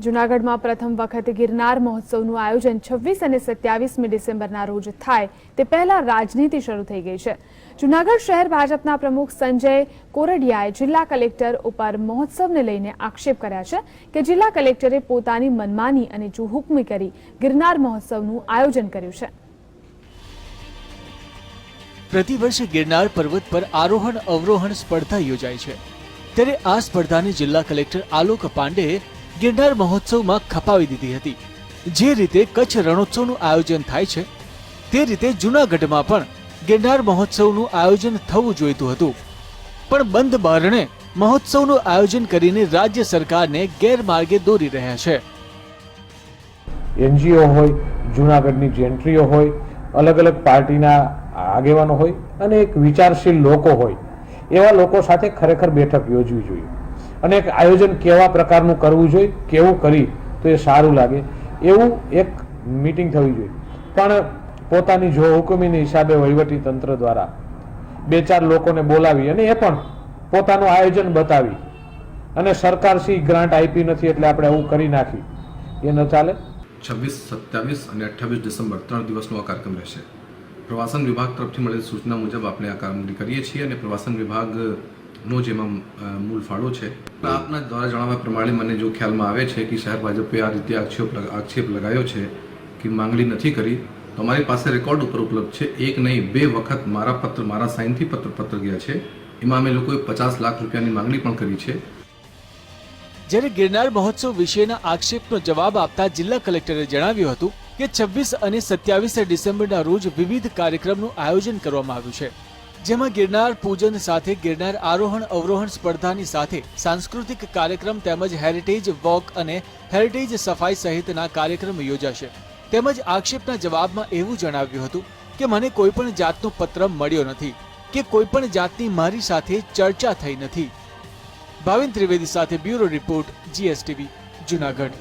જૂનાગઢમાં પ્રથમ વખત ગિરનાર મહોત્સવનું આયોજન છવ્વીસ અને સત્યાવીસમી ડિસેમ્બરના રોજ થાય. તે પહેલા રાજનીતિ શરૂ થઈ ગઈ છે. જૂનાગઢ શહેર ભાજપના પ્રમુખ સંજય કોરડિયાએ જિલ્લા કલેક્ટર ઉપર મહોત્સવને લઈને આક્ષેપ કર્યા છે કે જિલ્લા કલેક્ટરે પોતાની મનમાની અને જુહુકમી કરી ગિરનાર મહોત્સવનું આયોજન કર્યું છે. પ્રતિવર્ષ ગિરનાર પર્વત પર આરોહણ અવરોહણ સ્પર્ધા યોજાય છે. ત્યારે આ સ્પર્ધાને જિલ્લા કલેક્ટર આલોક પાંડેએ ગિરનાર મહોત્સવમાં ખપાવી દીધી હતી. જે રીતે કચ્છ રણોત્સવનું આયોજન થાય છે, તે રીતે જૂનાગઢમાં પણ ગિરનાર મહોત્સવનું આયોજન થવું જોઈતું હતું. પણ બંધ બારણે મહોત્સવનું આયોજન કરીને રાજ્ય સરકારને ગેરમાર્ગે દોરી રહ્યા છે. એનજીઓ હોય, જૂનાગઢની જેન્ટ્રીઓ હોય અલગ અલગ પાર્ટીના આગેવાનો હોય અને એક વિચારશીલ લોકો હોય, એવા લોકો સાથે ખરેખર બેઠક યોજવી જોઈએ. અને એક આયોજન કેવા પ્રકારનું કરવું જોઈએ, કેવું કરી, તો એ સારું લાગે. એવું એક મીટિંગ થવી જોઈએ. પણ પોતાની જો હુકમીની હિસાબે વહીવટી તંત્ર દ્વારા બે ચાર લોકોને બોલાવી અને એ પણ પોતાનું આયોજન બતાવી. અને સરકાર સી ગ્રાન્ટ આપી નથી એટલે આપણે આવું કરી નાખી. એ ન ચાલે. છવ્વીસ, સત્યાવીસ અને અઠ્ઠાવીસ ડિસેમ્બર ત્રણ દિવસનો આ કાર્યક્રમ રહેશે. પ્રવાસન વિભાગ તરફથી મળેલી સૂચના મુજબ આપણે આ કામગીરી કરીએ છીએ અને પ્રવાસન વિભાગનો જેમાં મૂળ ફાળો છે આપના દ્વારા જણાવ્યા પ્રમાણે મને જો ખ્યાલમાં આવે છે કે શહેર ભાજપે આ રીતે આક્ષેપ આક્ષેપ લગાવ્યો છે કે માંગણી નથી કરી, તો અમારી પાસે રેકોર્ડ ઉપર ઉપલબ્ધ છે. એક નહીં, બે વખત મારા પત્ર, મારા સાઇનથી પત્ર પત્ર ગયા છે. એમાં અમે લોકોએ પચાસ લાખ રૂપિયાની માંગણી પણ કરી છે. જ્યારે ગિરનાર મહોત્સવ વિશેના આક્ષેપનો જવાબ આપતા જિલ્લા કલેક્ટરે જણાવ્યું હતું કે છવ્વીસ અને સત્યાવીસ ડિસેમ્બરના રોજ વિવિધ કાર્યક્રમનું આયોજન કરવામાં આવ્યું છે. જેમાં ગિરનાર પૂજન સાથે ગિરનાર આરોહણ અવરોહણ સ્પર્ધાની સાથે સાંસ્કૃતિક કાર્યક્રમ તેમજ હેરિટેજ વોક અને હેરિટેજ સફાઈ સહિતના કાર્યક્રમ યોજાશે. તેમજ આક્ષેપના જવાબમાં એવું જણાવ્યું હતું કે મને કોઈ પણ જાતનો પત્ર મળ્યો નથી કે કોઈ પણ જાતની મારી સાથે ચર્ચા થઈ નથી. ભાવિન ત્રિવેદી સાથે બ્યુરો રિપોર્ટ જીએસટીવી જુનાગઢ.